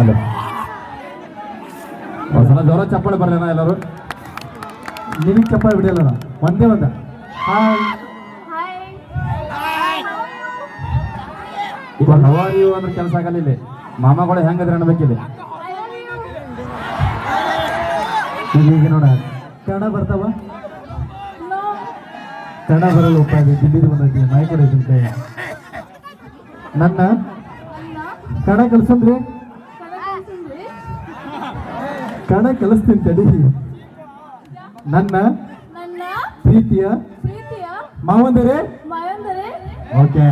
ಅಲ್ಲ ಒಂದ್ಸಲ ಜೋರ ಚಪ್ಪಾಳೆ ಬರ್ಲೇನ ಎಲ್ಲರೂ. ನಿಮಗೆ ಚಪ್ಪಾಳೆ ಬಿಡಲ್ಲ. ಒಂದೇ ಒಂದ. ಹಾಯ್ ಹವಾರಿ ಯು ಅಂದ್ರೆ ಕೆಲಸ ಆಗಲ್ಲ ಇಲ್ಲಿ. ಮಾಮಗಳು ಹೆಂಗದ್ರೆ ಅನ್ಬೇಕಿದೆ ಈಗ ನೋಡ. ಕನ್ನಡ ಬರ್ತಾವ? ಕನ್ನಡ ಬರಲು ಉಪಾಯ ದಿಲ್ಲಿದು ಬಂದೈತಿ. ಐತಿ ಕೈ ನನ್ನ? ಕನ್ನಡ ಕಲ್ಸಂದ್ರಿ? ಕನ್ನಡ ಕಲಿಸ್ತೀನಿ ತಡಿ. ನನ್ನ ಪ್ರೀತಿಯ ಮಾವಂದರೆ? ಓಕೆ.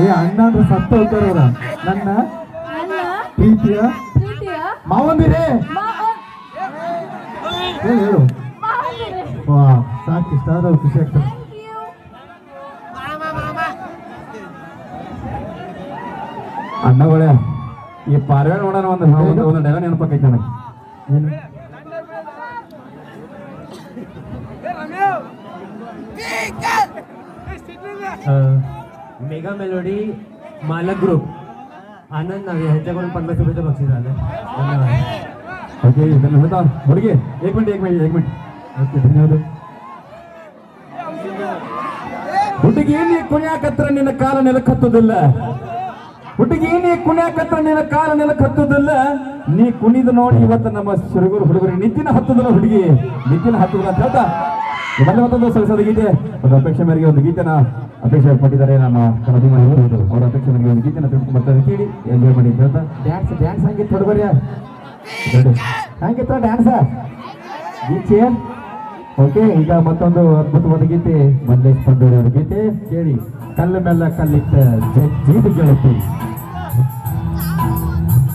ಏ ಅಣ್ಣ ಅಂದ್ರೆ ಸತ್ತ ಹೋಗ್ತಾರ ಅವ್ರ ನನ್ನ ಪ್ರೀತಿಯ ಮಾವಂದಿರೇ? ಹೇಳು ಸಾಕು ಇಷ್ಟ ಆದವ್ರು ಖುಷಿ ಆಗ್ತದೆ. ಅಣ್ಣಗಳೇ ಈ ಪಾರ್ವೆ ನೋಡೋಣ ಒಂದು ಒಂದು- ಒಂದು ಡೈಲ ನೆನಪಾಕೈತೆ ನನಗೆ ಏನು मेगा मेलोडी मालक ग्रुप आनंद नावे ह्यांच्याकडून पन्नास रुपयाचं बक्षीस आलं धन्यवाद ಓಕೆ ಇದನ್ನು ಹೇಳ್ತಾ ಹುಡುಗಿ ಏಕ್ ಮಿನಿಟ್ ಏಕ್ ಮಿನಿಟ್ ಏಕ್ ಮಿನಿಟ್ ಓಕೆ ಧನ್ಯವಾದ ಹುಡುಗಿ ನೀ ಕುಣ್ಯಾಕತ್ರ ನಿನ್ನ ಕಾಲ ನೆಲಕ್ಕೆ ಹತ್ತುದಿಲ್ಲ ಹುಡುಗಿ ನೀ ಕುಣಿಯಾಕತ್ತ ನಿನ್ನ ಕಾಲ ನೆಲಕ್ಕೆ ಹತ್ತುದಿಲ್ಲ. ನೀ ಕುಣಿದು ನೋಡಿ ಇವತ್ತು ನಮ್ಮ ಹುಡುಗರು ಹುಡುಗರಿಗೆ ನಿತ್ತಿನ ಹತ್ತುದಿಲ್ಲ ಹುಡುಗಿ. ನಿತ್ತಿನ ಹತ್ತುದಿಲ್ಲ ಅಂತ ಹೇಳ್ತಾ. ಮೊದಲ ಮತ್ತೊಂದು ಸೊಗಸಾದ ಗೀತೆ ಒಂದು ಅಪೇಕ್ಷೆ ಮೇರೆಗೆ ಒಂದು ಗೀತೆನ ಅಪೇಕ್ಷೆ ಪಟ್ಟಿದ್ದಾರೆ ನಮ್ಮ ಅಭಿಮಾನಿಗಳು ಅವರ ಅಪೇಕ್ಷೆ ಮೇರೆಗೆ ಒಂದು ಗೀತೆನ ತಿಳ್ಕೊಂಡ್ಬರ್ತಾರೆ ಕೇಳಿ ಎಂಜಾಯ್ ಮಾಡಿ ಅಂತ ಹೇಳ್ತಾ. ಡ್ಯಾನ್ಸ್ ಡ್ಯಾನ್ಸ್ ಹಂಗೆ ತೊಡಬರ್ಯ ಹಂಗಿತ್ತ ಡ್ಯಾನ್ಸ. ಗೀಚೆ ಓಕೆ, ಈಗ ಮತ್ತೊಂದು ಅದ್ಭುತವಾದ ಗೀತೆ, ಮಲ್ಲೇಶ್ ಪಂಡೂರಿ ಅವರ ಗೀತೆ. ಕೇಳಿ, ಕಲ್ಲು ಮೆಲ್ಲ ಕಲ್ಲಿಟ್ಟ ಜೀತು ಗೆಳತಿ.